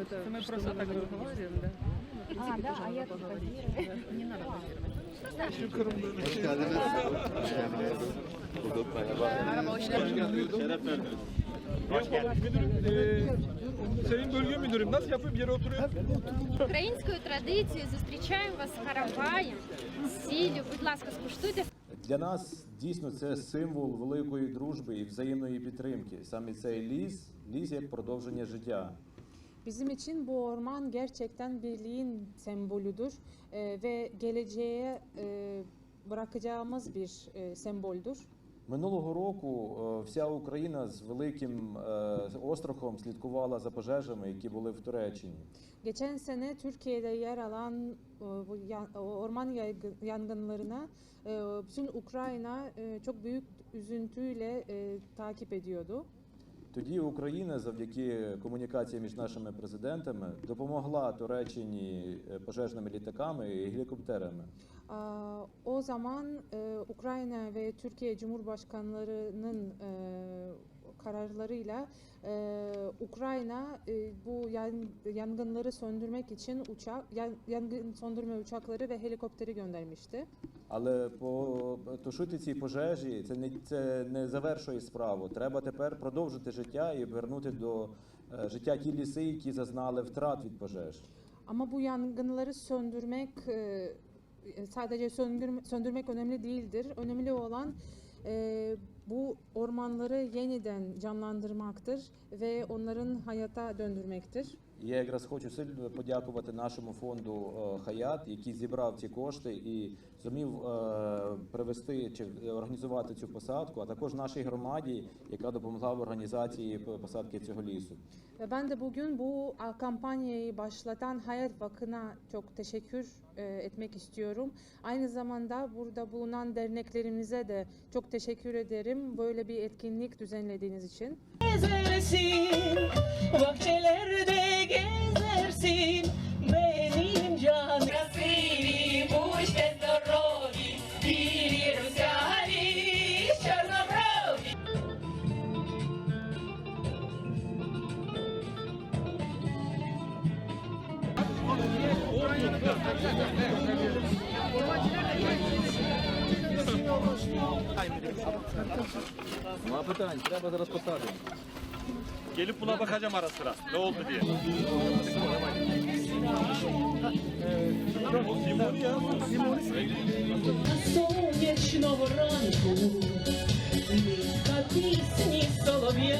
Это мы просто так разговариваем, да? А, да, а я тут. Не надо Sayın Bölge Müdürüm nasıl yapayım yere? Українською традицією зустрічаємо вас з караваєм, з сіллю. Будь ласка, скуштуйте. Для нас дійсно це символ великої дружби і взаємної підтримки. Саме цей ліс, ліс як продовження життя. Bizim için bu orman gerçekten birliğin sembolüdür e, ve geleceğe e, bırakacağımız bir e, semboldür. Минулого року е, вся Україна з великим е, острахом слідкувала за пожежами, які були в Туреччині. Geçen sene Türkiye'de yer alan e, bu orman yangınlarına e, bütün Ukrayna e, çok büyük üzüntüyle takip ediyordu. Тоді Україна, завдяки комунікації між нашими президентами, допомогла Туреччині е, пожежними літаками і гелікоптерами. Aa, O zaman e, Ukrayna ve Türkiye Cumhurbaşkanlarının e, kararlarıyla e, Ukrayna e, bu yan- yangınları söndürmek için uçak yan- yangın söndürme uçakları ve helikopteri göndermişti. Але потушити ці пожежі це не це не завершує справу. Треба тепер продовжити життя і повернути до е, життя ті ліси, які зазнали втрат від пожеж. Ama bu yangınları söndürmek e, sadece söndürme, söndürmek önemli değildir. Önemli olan e, bu ormanları yeniden canlandırmaktır ve onların hayata döndürmektir. Я якраз хочу сильно подякувати нашому фонду е, Хаят, який зібрав ці кошти і зумів е, привести чи організувати цю посадку, а також нашій громаді, яка допомогла в організації п- посадки цього лісу. Ve ben de bugün bu a, kampanyayı başlatan Hayat Vakı'na çok teşekkür e, etmek istiyorum. Aynı zamanda burada bulunan derneklerimize de çok teşekkür ederim böyle bir etkinlik düzenlediğiniz için. gezersin Bahçelerde gezersin Benim canım Красиві, будьте здорові Білі русяві, чорноброві Nема питань, треба зараз посадити. Gelip buna bakacağım ara sıra. Ne oldu diye. Сонячного ранку Низька пісні солов'я